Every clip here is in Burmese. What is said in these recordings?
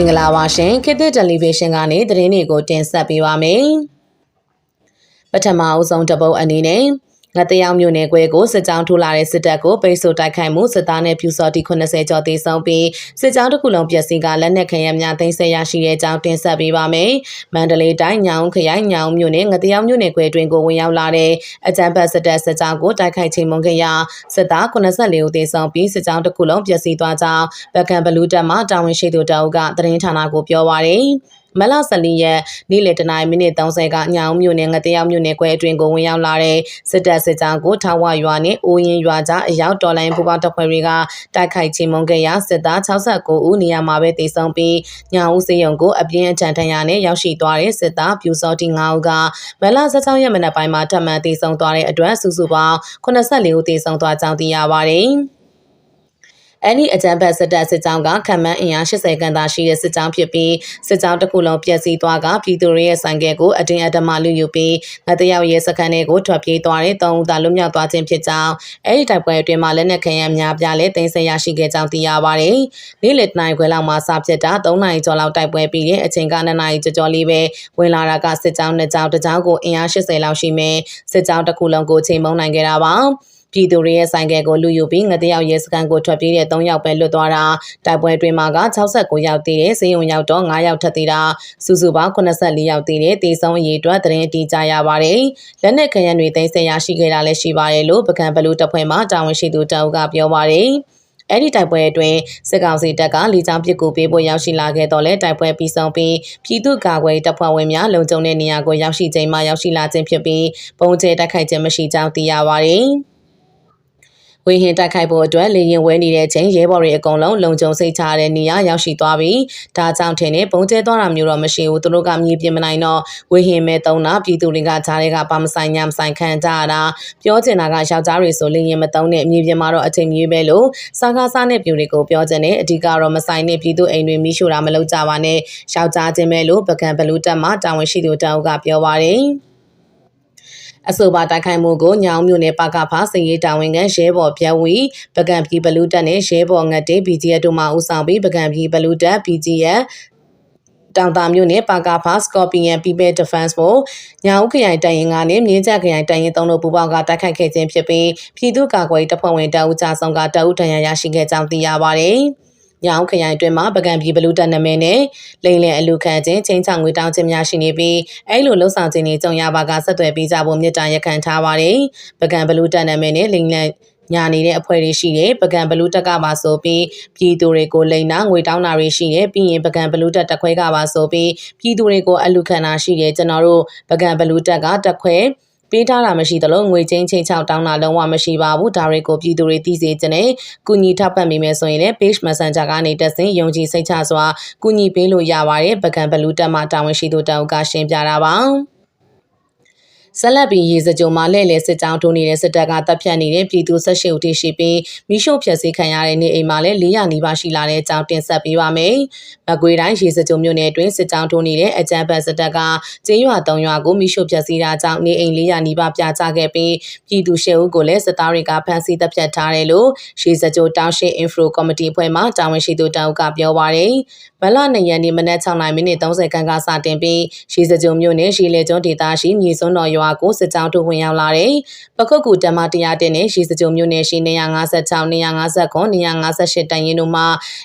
င်္ဂလာပါရှင်ခေတ်သစ်တယ်လီဗီရှင်းကနေသတင်းတွေကိုတင်ဆက်ပေးပါမယ်ပထမအဆုံးတပုတ်အနေနဲ့ ငါတယောက်မြို့နယ်ကွဲကိုစစ်ကြောင်းထိုးလာတဲ့စစ်တပ်ကိုပိတ်ဆို့တိုက်ခိုက်မှုစစ်သားနဲ့ပြူစော်တီ80ကျော်သေဆုံးပြီးစစ်ကြောင်းတစ်ခုလုံးပျက်စီးကလက်နက်ခဲယမ်းများသိမ်းဆည်းရရှိတဲ့အကြောင်းတင်ဆက်ပေးပါမယ်။မန္တလေးတိုင်းညောင်ခရိုင်ညောင်မြို့နယ်ငါတယောက်မြို့နယ်ကွဲတွင်ကိုဝင်ရောက်လာတဲ့အကြမ်းဖက်စစ်တပ်စစ်ကြောင်းကိုတိုက်ခိုက်ချိန်မုန်ခဲ့ရာစစ်သား84ဦးသေဆုံးပြီးစစ်ကြောင်းတစ်ခုလုံးပျက်စီးသွားကြောင်းဗကံဘလူးတပ်မှတာဝန်ရှိသူတအုပ်ကသတင်းဌာနကိုပြောပါရယ်။ မလ14ရက်နေ့လယ်တနာရီမိနစ်30ကညောင်မြို့နယ်ငတယောက်မြို့နယ်ကွဲအတွင်းကိုဝင်ရောက်လာတဲ့စစ်တပ်စစ်ကြောင်းကိုထောက်ဝရွာနဲ့အိုးရင်ရွာကြားအရောက်တော်လိုင်းပူပေါင်းတပ်ဖွဲ့တွေကတိုက်ခိုက်ချင်းမုံခဲ့ရာစစ်သား69ဦးနေရာမှာပဲတေဆုံးပြီးညောင်ဦးစေယုံကိုအပြင်းအထန်ထန်ရနဲ့ရောက်ရှိသွားတဲ့စစ်သားပြူစောတီ9ဦးကမလ16ရက်မနက်ပိုင်းမှာထပ်မံတေဆုံးသွားတဲ့အတွက်စုစုပေါင်း84ဦးတေဆုံးသွားကြောင်းသိရပါတယ်။ အဲ့ဒီအကြံဖက်စစ်တပ်စစ်ကြောင်းကခံမှန်းအင်အား80ခန်းသာရှိတဲ့စစ်ကြောင်းဖြစ်ပြီးစစ်ကြောင်းတစ်ခုလုံးပျက်စီးသွားကပြည်သူတွေရဲ့ဆိုင်ကယ်ကိုအတင်းအဓမ္မလူယူပြီးငတယောက်ရဲစခန်းတွေကိုထွက်ပြေးသွားတဲ့သုံးဦးသာလွတ်မြောက်သွားခြင်းဖြစ်ကြောင်းအဲ့ဒီတိုက်ပွဲအတွင်းမှာလက်နက်ခဲယမ်းများပြားလဲတင်ဆက်ရရှိခဲ့ကြောင်းသိရပါတယ်။နေ့လယ်တနာရီခွဲလောက်မှာစဖြစ်တာ3နာရီကျော်လောက်တိုက်ပွဲပြီးတဲ့အချိန်က2နာရီကျော်ကျော်လေးပဲဝင်လာတာကစစ်ကြောင်းနှစ်ကြောင်းတစ်ကြောင်းကိုအင်အား80လောက်ရှိမယ်စစ်ကြောင်းတစ်ခုလုံးကိုချိန်မုံနိုင်ခဲ့တာပါ။ ပြည်သူတွေရဲ့ဆိုင်ကယ်ကိုလူယူပြီးငတယောက်ရဲစခန်းကိုထွက်ပြေးတဲ့3ယောက်ပဲလွတ်သွားတာတိုက်ပွဲတွင်မှာက69ယောက်တည်တဲ့စေယုံရောက်တော့9ယောက်ထပ်သေးတာစုစုပေါင်း84ယောက်တည်တဲ့တေဆုံးအရေးအတွက်သတင်းအတီးကြရပါတယ်လက်နက်ခဲယမ်းတွေသိမ်းဆည်းရရှိခဲ့တာလည်းရှိပါတယ်လို့ပကံဘလူတပ်ဖွဲ့မှတာဝန်ရှိသူတအုပ်ကပြောပါတယ်အဲ့ဒီတိုက်ပွဲအတွင်းစစ်ကောင်စီတပ်ကလေကြောင်းပစ်ကူပေးဖို့ရောက်ရှိလာခဲ့တော့လဲတိုက်ပွဲပြီးဆုံးပြီးပြည်သူ့ကာကွယ်တပ်ဖွဲ့ဝင်များလုံခြုံတဲ့နေရာကိုရောက်ရှိချိန်မှရောက်ရှိလာခြင်းဖြစ်ပြီးပုံကျဲတိုက်ခိုက်ခြင်းမရှိကြောင်းသိရပါတယ်။ ဝေဟင်တိုက်ခိုက်ဖို့အတွက်လေရင်ဝဲနေတဲ့ချိန်ရဲဘော်တွေအကုန်လုံးလုံခြုံစိတ်ချတဲ့နေရာရောက်ရှိသွားပြီးဒါကြောင့်ထင်နေပုံကျဲသွားတာမျိုးတော့မရှိဘူးသူတို့ကမြေပြင်မနိုင်တော့ဝေဟင်မဲတုံးတာပြည်သူတွေကဂျားတွေကပါမဆိုင်ညမဆိုင်ခံကြရတာပြောချင်တာကယောက်ျားတွေဆိုလေရင်မတုံးနဲ့မြေပြင်မှာတော့အချိန်ကြီးပဲလို့စားကားစားနဲ့ပြူတွေကိုပြောချင်တယ်အဓိကတော့မဆိုင်နဲ့ပြည်သူအိမ်တွေမိရှို့တာမလုပ်ကြပါနဲ့ယောက်ျားချင်းပဲလို့ပကံဘလူးတက်မှာတာဝန်ရှိသူတောက်ကပြောပါတယ် အဆိုပါတိုက်ခိုက်မှုကိုညောင်မြို့နယ်ပကဖစည်ရေးတာဝန်ခံရဲဘော်ပြဝီပကံပြည်ဘလူးတက်နဲ့ရဲဘော်ငတ်တေ BGF တို့မှဦးဆောင်ပြီးပကံပြည်ဘလူးတက် BGF တောင်တာမြို့နယ်ပါကာဖာစကော်ပီယန် People Defense ကိုညာဦးခရိုင်တိုင်ရင်ကနေမြင်းချက်ခရိုင်တိုင်ရင်သုံးတို့ပူပေါင်းကတိုက်ခိုက်ခဲ့ခြင်းဖြစ်ပြီးပြည်သူ့ကာကွယ်တပ်ဖွဲ့ဝင်တအုပ်ကြဆောင်ကတအုပ်ထံရရရှိခဲ့ကြောင်းသိရပါတယ်။ ညောင်ခရိုင်အတွင်းမှာပကံပြည်ဘလူးတပ်နာမည်နဲ့လိန်လယ်အလူခံခြင်းချင်းချောင်ငွေတောင်းခြင်းများရှိနေပြီးအဲလိုလှုပ်ဆောင်ခြင်းတွေကြုံရပါကဆက်သွယ်ပေးကြဖို့မြစ်တာရက်ခံထားပါတယ်ပကံဘလူးတပ်နာမည်နဲ့လိန်လယ်ညာနေတဲ့အဖွဲ့တွေရှိတယ်ပကံဘလူးတက်ကပါဆိုပြီးပြည်သူတွေကိုလိန်နာငွေတောင်းတာတွေရှိတယ်ပြီးရင်ပကံဘလူးတက်တက်ခွဲကပါဆိုပြီးပြည်သူတွေကိုအလူခံတာရှိတယ်ကျွန်တော်တို့ပကံဘလူးတက်ကတက်ခွဲ ပေးထားတာမရှိသလိုငွေချင်းချင်းချောက်တောင်းတာလုံးဝမရှိပါဘူးဒါတွေကိုပြည်သူတွေသိစေချင်တယ်ကုညီထောက်ပံ့မိမယ်ဆိုရင်လည်း page messenger ကနေတက်စဉ်ယုံကြည်စိတ်ချစွာကုညီပေးလို့ရပါတယ်ပကံဘလူးတက်မှတာဝန်ရှိသူတောက်ကရှင်းပြတာပါ ဆက်လက်ပြီးရေစကြိုမှာလှည့်လည်စစ်ကြောင်းထိုးနေတဲ့စစ်တပ်ကတပ်ဖြတ်နေတဲ့ပြည်သူ၁၈ဦးထိရှိပြီးမိရှုဖျက်ဆီးခံရတဲ့နေအိမ်မှာလည်း400နီးပါးရှိလာတဲ့အကြောင်းတင်ဆက်ပေးပါမယ်။မကွေးတိုင်းရေစကြိုမြို့နယ်အတွင်းစစ်ကြောင်းထိုးနေတဲ့အကြမ်းဖက်စစ်တပ်ကကျင်းရွာ၃ရွာကိုမိရှုဖျက်ဆီးတာကြောင့်နေအိမ်400နီးပါးပြာကျခဲ့ပြီးပြည်သူ၈ဦးကိုလည်းစစ်သားတွေကဖမ်းဆီးတပ်ဖြတ်ထားတယ်လို့ရေစကြိုတောင်ရှိ Info Committee ဖွဲ့မှတာဝန်ရှိသူတောက်ကပြောပါရယ်။မလ2ရက်နေ့မနက်6:30မိနစ်30ခန်းကစတင်ပြီးရေစကြိုမြို့နယ်ရေလေကျွန်းဒေသရှိမြေစွန်းတော်ရွာကိုစစ်ကြောင်းတို့ဝင်ရောက်လာတဲ့ပခုတ်ကူတမတရားတင်နဲ့ရေစကြိုမြို့နယ်ရှိ256 259 258တန်ရင်တို့မှ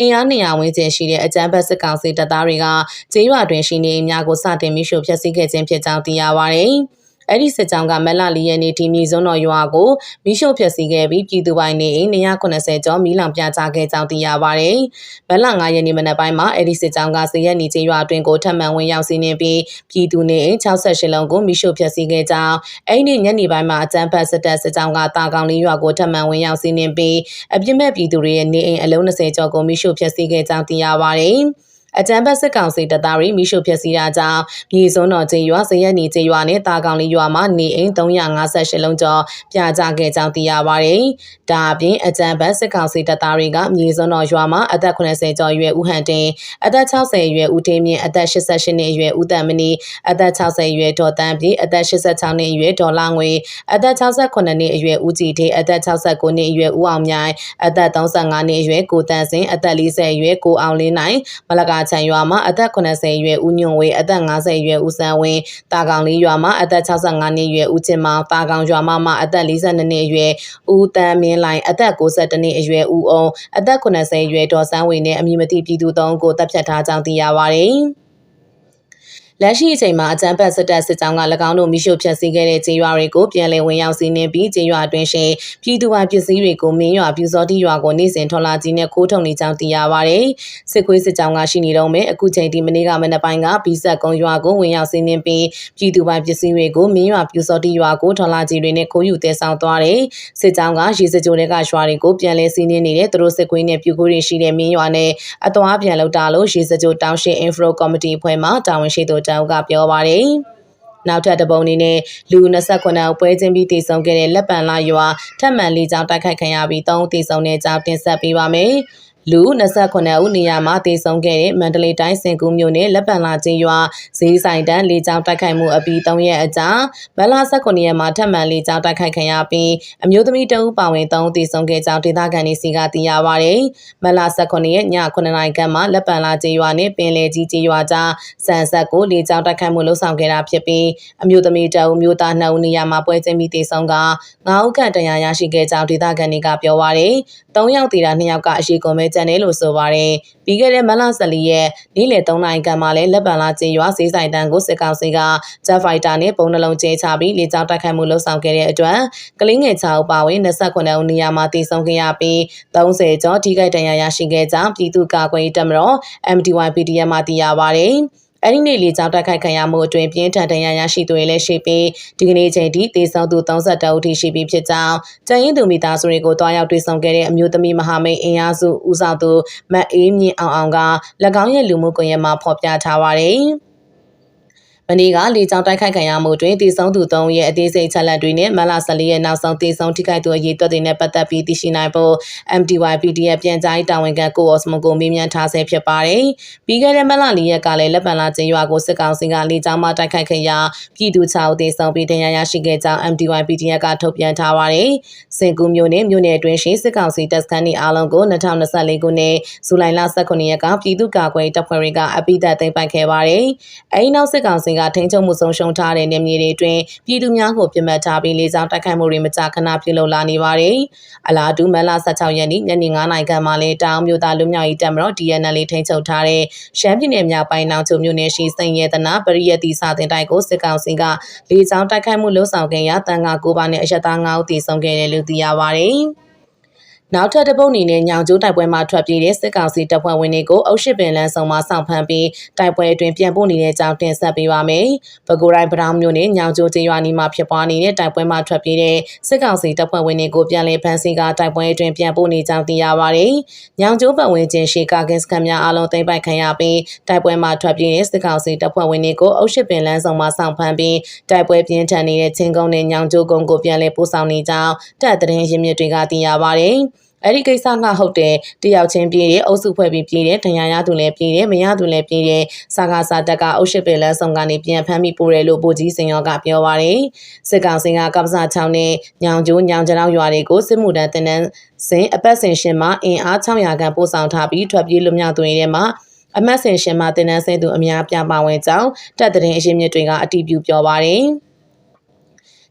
အင်အား200ဝန်းကျင်ရှိတဲ့အကြမ်းဖက်စစ်ကောင်စီတပ်သားတွေကကျေးရွာတွင်ရှိနေအများကိုစတင်မိရှုဖျက်ဆီးခဲ့ခြင်းဖြစ်ကြောင်းသိရပါဗျ။ အဲ့ဒီစစ်ကြောင်းကမက်လာလီရဲ့နေဒီမီဇွန်းတော်ရွာကိုမိရှုဖျက်ဆီးခဲ့ပြီးပြည်သူပိုင်နေအိမ်190ကျော်မီးလောင်ပြချခဲ့ကြောင်းသိရပါတယ်။မက်လာ9ရက်နေ့မနက်ပိုင်းမှာအဲ့ဒီစစ်ကြောင်းကစရက်နေချင်းရွာအတွင်းကိုထပ်မံဝင်ရောက်စီးနှင်ပြီးပြည်သူနေအိမ်68လုံးကိုမိရှုဖျက်ဆီးခဲ့ကြောင်းအဲ့ဒီညနေပိုင်းမှာအကြမ်းဖက်စစ်တပ်စစ်ကြောင်းကတာကောင်လေးရွာကိုထပ်မံဝင်ရောက်စီးနှင်ပြီးအပြစ်မဲ့ပြည်သူတွေရဲ့နေအိမ်အလုံး20ကျော်ကိုမိရှုဖျက်ဆီးခဲ့ကြောင်းသိရပါတယ်။ အကြံဖက်စစ်ကောင်စီတပ်သားတွေမိရှုဖျက်ဆီးတာကြောင့်မြေစွန်းတော်ကျေးရွာဇရက်နီကျေးရွာနဲ့တာကောင်လေးရွာမှာနေအိမ်358လုံးကျော်ပြာကျခဲ့ကြောင်းသိရပါတယ်။ဒါအပြင်အကြံဖက်စစ်ကောင်စီတပ်သားတွေကမြေစွန်းတော်ရွာမှာအသက်80ကျော်အရွယ်ဦးဟန်တင်အသက်60အရွယ်ဦးထင်းမြင့်အသက်88နှစ်အရွယ်ဦးတန်မနီအသက်60အရွယ်ဒေါ်တန်းပြည်အသက်86နှစ်အရွယ်ဒေါ်လာငွေအသက်68နှစ်အရွယ်ဦးကြည်ထေအသက်69နှစ်အရွယ်ဦးအောင်မြိုင်အသက်35နှစ်အရွယ်ကိုတန်စင်အသက်40အရွယ်ကိုအောင်လင်းနိုင်မလကကာချံရွာမှာအသက်80အရွယ်ဦးညွန့်ဝေအသက်50အရွယ်ဦးစန်းဝင်းတာကောင်လေးရွာမှာအသက်65နှစ်အရွယ်ဦးချင်မောင်တာကောင်ရွာမှာမှအသက်42နှစ်အရွယ်ဦးတန်းမင်းလိုင်အသက်62နှစ်အရွယ်ဦးအောင်အသက်80အရွယ်ဒေါ်စန်းဝေနဲ့အမည်မသိပြည်သူသုံးကိုတပ်ဖြတ်ထားကြောင်းသိရပါတယ်။ လက်ရှိအချိန်မှာအကြမ်းဖက်စစ်တပ်စစ်ကြောင်းက၎င်းတို့မိရှုဖျက်ဆီးခဲ့တဲ့ကျေးရွာတွေကိုပြန်လည်ဝင်ရောက်စီးနင်းပြီးကျေးရွာအတွင်းရှိပြည်သူ့ဘာပစ္စည်းတွေကိုမင်းရွာပြူစောတိရွာကိုနေ့စဉ်ထော်လာကြီးနဲ့ခိုးထုတ်နေကြောင်းသိရပါဗျ။စစ်ခွေးစစ်ကြောင်းကရှိနေတော့မယ်အခုချိန်ဒီမနေ့ကမနေ့ပိုင်းကဘီဆက်ကုန်းရွာကိုဝင်ရောက်စီးနင်းပြီးပြည်သူ့ဘာပစ္စည်းတွေကိုမင်းရွာပြူစောတိရွာကိုထော်လာကြီးတွေနဲ့ခိုးယူတဲဆောင်သွားတယ်။စစ်ကြောင်းကရေစကြိုတွေကရွာတွေကိုပြန်လည်စီးနင်းနေတဲ့သူတို့စစ်ခွေးနဲ့ပြူကိုတွေရှိတဲ့မင်းရွာနဲ့အသွားပြန်လောက်တာလို့ရေစကြိုတောင်ရှိ Infro Committee ဖွဲ့မှတာဝန်ရှိသူတောင်ကပြောပါတယ်။နောက်ထပ်တပုံအနေနဲ့လူ29ဦးပွဲချင်းပြီးတည်ဆုံခဲ့တဲ့လက်ပံလာရွာထပ်မံလေးချောင်းတိုက်ခိုက်ခံရပြီး3ဦးတည်ဆုံတဲ့ကြောင်းတင်ဆက်ပေးပါမယ်။ လူ29ဦးနေရာမှာတည်ဆုံခဲ့တဲ့မန္တလေးတိုင်းစင်ကူးမြို့နယ်လက်ပံလာကျေးရွာဈေးဆိုင်တန်းလေးချောင်းတိုက်ခိုက်မှုအပြီး3ရက်အကြာမလ19ရက်မှာထပ်မံလေးချောင်းတိုက်ခိုက်ခံရပြီးအမျိုးသမီးတဦးပါဝင်3ဦးတည်ဆုံခဲ့ကြောင်းဒေသခံတွေစီကသိရပါဗျ။မလ19ရက်ည9နာရီခန့်မှာလက်ပံလာကျေးရွာနဲ့ပင်လယ်ကြီးကျေးရွာကြားဆန်ဆက်ကိုလေးချောင်းတိုက်ခိုက်မှုလှုပ်ဆောင်ခဲ့တာဖြစ်ပြီးအမျိုးသမီးတဦးမျိုးသား2ဦးနေရာမှာပွဲချင်းပြီးတည်ဆုံက9ဦးခန့်တရားရရှိခဲ့ကြောင်းဒေသခံတွေကပြောပါဗျ။3ယောက်တည်တာ2ယောက်ကအရှိကုန်ပဲကျန်တယ်လို့ဆိုပါတယ်။ပြီးခဲ့တဲ့မလ14ရက်နေ့လယ်3နာရီခန့်မှာလည်းလက်ပံလာကျေးရွာဈေးဆိုင်တန်းကိုစစ်ကောင်စီကဂျက်ဖိုက်တာနဲ့ပုံနှလုံးကျဲချပြီးလေကြောင်းတိုက်ခိုက်မှုလှုပ်ဆောင်ခဲ့တဲ့အတွက်ကလင်းငယ်6ဦးပါဝင်29ဦးနေရာမှာတည်ဆုံခဲ့ရပြီး30ကျော်ထိခိုက်ဒဏ်ရာရရှိခဲ့ကြောင်းပြည်သူ့ကာကွယ်ရေးတပ်မတော် MDY PDF မှသိရပါတယ်။ အဲ့ဒီနေ့လေကြောင်းတိုက်ခိုက်ခံရမှုအတွင်းပြင်းထန်ဒဏ်ရာရရှိသူတွေလည်းရှိပြီးဒီကနေ့ချိန်ထိသေဆုံးသူ32ဦးထိရှိပြီဖြစ်ကြောင်းကျန်ရင်သူမိသားစုတွေကိုတွားရောက်တွေ့ဆုံခဲ့တဲ့အမျိုးသမီးမဟာမိတ်အင်အားစုဦးဆောင်သူမတ်အေးမြင့်အောင်အောင်က၎င်းရဲ့လူမှုကွန်ရက်မှာဖော်ပြထားပါတယ်။ မနေ့ကလေကြောင်းတိုက်ခိုက်ခံရမှုတွင်တည်ဆုံသူ၃ရဲ့အသေးစိတ်ချက်လက်တွေနဲ့မလ14ရက်နောက်ဆုံးတည်ဆုံထိခိုက်သူအရေးသွက်တွေနဲ့ပတ်သက်ပြီးသိရှိနိုင်ဖို့ MDY PDF ပြန်ကြားရေးတာဝန်ခံကိုအော့စမကိုမေးမြန်းထားဆဲဖြစ်ပါတယ်။ပြီးခဲ့တဲ့မလ၄ရက်ကလည်းလက်ပံလာကျင်းရွာကိုစစ်ကောင်စီကလေကြောင်းမှတိုက်ခိုက်ခဲ့ရာပြည်သူ6ဦးသေဆုံးပြီးဒဏ်ရာရရှိခဲ့ကြောင်း MDY PDF ကထုတ်ပြန်ထားပါတယ်။စင်ကူမျိုးနဲ့မြို့နယ်အတွင်းရှိစစ်ကောင်စီတပ်စခန်းတွေအားလုံးကို2024ခုနှစ်ဇူလိုင်လ18ရက်ကပြည်သူ့ကာကွယ်တပ်ဖွဲ့တွေကအပိသက်သိမ်းပိုက်ခဲ့ပါတယ်။အဲဒီနောက်စစ်ကောင်စီကထိန်းချုပ်မှုဆုံးရှုံးထားတဲ့နေမြေတွေအတွင်းပြည်သူများကိုပြစ်မှတ်ထားပြီးလေကြောင်းတိုက်ခိုက်မှုတွေမကြာခဏပြုလုပ်လာနေပါတယ်။အလားတူမလ16ရက်နေ့ညနေ9:00နာရီခန့်မှာလည်းတောင်မြို့သားလူမျိုးရေးတပ်မတော် DNL ထိန်းချုပ်ထားတဲ့ရှမ်းပြည်နယ်မြောက်ပိုင်းနောင်ချုံမြို့နယ်ရှိစိန်ရဲတနာပရိယတိစာတင်တိုက်ကိုစစ်ကောင်စီကလေကြောင်းတိုက်ခိုက်မှုလှုံ့ဆော်ခဲ့ရာတန်ခါ9ပါးနဲ့အရတား9ဦးတည်ဆုံခဲ့တယ်လို့သိရပါတယ်။ နောက်ထပ်တပုတ်အနေနဲ့ညောင်ကျိုးတိုက်ပွဲမှာထွက်ပြေးတဲ့စစ်ကောင်စီတပ်ဖွဲ့ဝင်တွေကိုအုပ်ရှိပင်လန်းဆောင်မှာစောင့်ဖမ်းပြီးတိုက်ပွဲအတွင်းပြန်ပို့နေတဲ့အကြောင်းတင်ဆက်ပေးပါမယ်။ပဲခူးတိုင်းပဒေါင်းမြို့နယ်ညောင်ကျိုးကျေးရွာနီမှာဖြစ်ပွားနေတဲ့တိုက်ပွဲမှာထွက်ပြေးတဲ့စစ်ကောင်စီတပ်ဖွဲ့ဝင်တွေကိုပြန်လည်ဖမ်းဆီးကတိုက်ပွဲအတွင်းပြန်ပို့နေကြောင်းသိရပါတယ်။ညောင်ကျိုးပတ်ဝန်းကျင်ရှိကာကင်စခန်းများအလုံးသိမ်းပိုက်ခံရပြီးတိုက်ပွဲမှာထွက်ပြေးတဲ့စစ်ကောင်စီတပ်ဖွဲ့ဝင်တွေကိုအုပ်ရှိပင်လန်းဆောင်မှာစောင့်ဖမ်းပြီးတိုက်ပွဲပြင်းထန်နေတဲ့ချင်းကုန်းနဲ့ညောင်ကျိုးကုန်းကိုပြန်လည်ပို့ဆောင်နေကြောင်းတပ်သတင်းရင်းမြစ်တွေကသိရပါတယ်။ အဲ့ဒီကိစ္စကဟုတ်တယ်တယောက်ချင်းပြေးတယ်အုပ်စုဖွဲ့ပြီးပြေးတယ်ဒဏ်ရာရသူလည်းပြေးတယ်မရသူလည်းပြေးတယ်စာကာစာတက်ကအုပ်ရှိပင်လန်းဆောင်ကနေပြန်ဖမ်းပြီးပို့တယ်လို့ဗိုလ်ကြီးစင်ရောကပြောပါတယ်စစ်ကောင်စီကကပ္ပစာချောင်းနဲ့ညောင်ကျိုးညောင်ကြောင်ရွာတွေကိုစစ်မှုထမ်းတင်နန်းစင်အပတ်စဉ်ရှင်မှအင်အား600ခန့်ပို့ဆောင်ထားပြီးထွက်ပြေးလွတ်မြောက်သူတွေထဲမှာအမတ်ဆင်ရှင်မှတင်နန်းဆဲသူအများပြပါဝင်ကြောင်းတပ်သတင်းအရှိမြစ်တွေကအတည်ပြုပြောပါတယ်။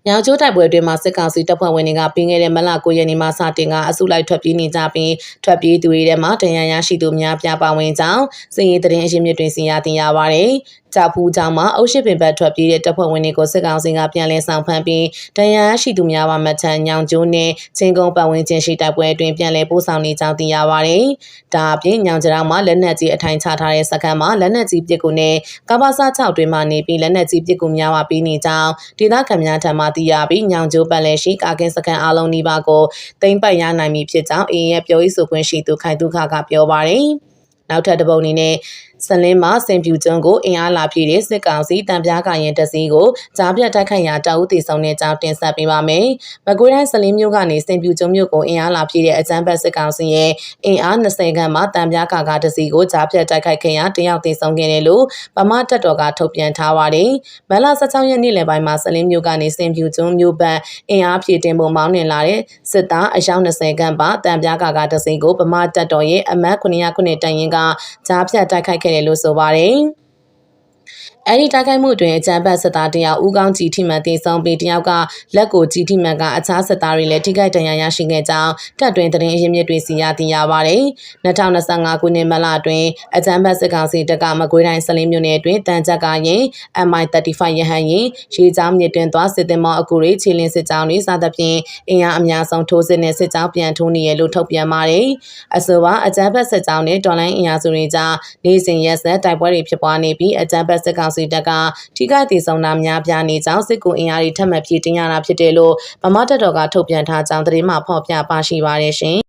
ညောင်ကျိုးတိုက်ပွဲအတွင်းမှာစစ်ကောင်စီတပ်ဖွဲ့ဝင်တွေကပြီးခဲ့တဲ့မလ9ရက်နေ့မှစတင်ကအစုလိုက်ထွက်ပြေးနေကြပြီးထွက်ပြေးသူတွေထဲမှာတန်ရန်ရရှိသူများပြပါဝင်ကြောင်းစည်ရည်တရင်အရှင်မြစ်တွင်စီရတင်ရပါတယ်ကြောက်ဖူးကြောင့်မှအုပ်ရှိပင်ဘက်ထွက်ပြေးတဲ့တပ်ဖွဲ့ဝင်တွေကိုစစ်ကောင်စီကပြန်လည်ဆောင်ဖမ်းပြီးဒဏ်ရာရှိသူများပါမထန်ညောင်ကျိုးနဲ့ချင်းကုန်းပတ်ဝန်းကျင်ရှိတိုက်ပွဲအတွင်းပြန်လည်ပို့ဆောင်နေကြောင်းသိရပါတယ်။ဒါအပြင်ညောင်ကျရောင်မှာလက်နက်ကြီးအထိုင်ချထားတဲ့စခန်းမှာလက်နက်ကြီးပစ်ကူနဲ့ကဘာစာ6တွင်မှနေပြီးလက်နက်ကြီးပစ်ကူများပါပြီးနေကြောင်းဒေသခံများထံမှသိရပြီးညောင်ကျိုးပတ်လည်ရှိကာကင်းစခန်းအလုံးနီးပါးကိုသိမ်းပိုက်ရနိုင်ပြီဖြစ်ကြောင်းအေးရဲ့ပြောရေးဆိုခွင့်ရှိသူခိုင်တုခကပြောပါတယ်။ နောက်ထပ်တစ်ပုံအနေနဲ့စလင်းမှာစင်ပြူကျွန်းကိုအင်အားလာပြည့်တဲ့စစ်ကောင်စီတံပြားကရင်တစည်းကိုကြားပြတ်တိုက်ခိုက်ရာတာဦးတီဆောင်တဲ့ကြောင်းတင်ဆက်ပေးပါမယ်။မကွေးတိုင်းစလင်းမြို့ကနေစင်ပြူကျွန်းမြို့ကိုအင်အားလာပြည့်တဲ့အကြမ်းဖက်စစ်ကောင်စီရဲ့အင်အား20ခန့်မှတံပြားကာကတစည်းကိုကြားပြတ်တိုက်ခိုက်ခဲ့ရာတယောက်တီဆောင်ခဲ့တယ်လို့ဗမာတပ်တော်ကထုတ်ပြန်ထားပါတယ်။မလ16ရက်နေ့လယ်ပိုင်းမှာစလင်းမြို့ကနေစင်ပြူကျွန်းမြို့ဘက်အင်အားဖြည့်တင်ပုံမောင်းနှင်လာတဲ့စစ်သားအယောက်20ခန့်ပါတံပြားကာကတစည်းကိုဗမာတပ်တော်ရဲ့အမတ်900ခုနှစ်တန်ရင်ကကကြားဖြတ်တိုက်ခိုက်ခဲ့တယ်လို့ဆိုပါတယ်။ အဲ့ဒီတိုက်ခိုက်မှုတွင်အကြမ်းဖက်စစ်သားတယောက်ဦးကောင်းကြည်ထိမှန်တေဆုံးပြီးတယောက်ကလက်ကိုကြည်ထိမှန်ကအခြားစစ်သားတွေလည်းထိခိုက်ဒဏ်ရာရရှိခဲ့ကြောင်းတပ်တွင်သတင်းအရင်းမြစ်တွေစီရသိရပါတယ်။2025ခုနှစ်မလတွင်အကြမ်းဖက်စစ်ကောင်စီတပ်ကမကွေးတိုင်းစလင်းမြို့နယ်တွင်တန်ကြပ်ကရင် MI35 ရဟန်ရင်ရေချောင်းမြစ်တွင်သွားစစ်သည်မောအကူတွေခြေလင်းစစ်ကြောင်းတွေစသဖြင့်အင်အားအများဆုံးထိုးစစ်နှင့်စစ်ကြောင်းပြန်ထိုးနေရလို့ထုတ်ပြန်ပါတယ်။အဆိုပါအကြမ်းဖက်စစ်ကြောင်းနဲ့တော်လိုင်းအင်အားစုတွေကြားနေ့စဉ်ရက်ဆက်တိုက်ပွဲတွေဖြစ်ပွားနေပြီးအကြမ်းဖက်စစ်ကောင်စီတပ်ကထိခိုက်ဒေဆုံးတာများပြားနေကြောင်းစစ်ကူအင်အားတွေထပ်မံဖြည့်တင်းရတာဖြစ်တယ်လို့ဗမာတပ်တော်ကထုတ်ပြန်ထားကြောင်းသတင်းမှဖော်ပြပါရှိပါတယ်ရှင်။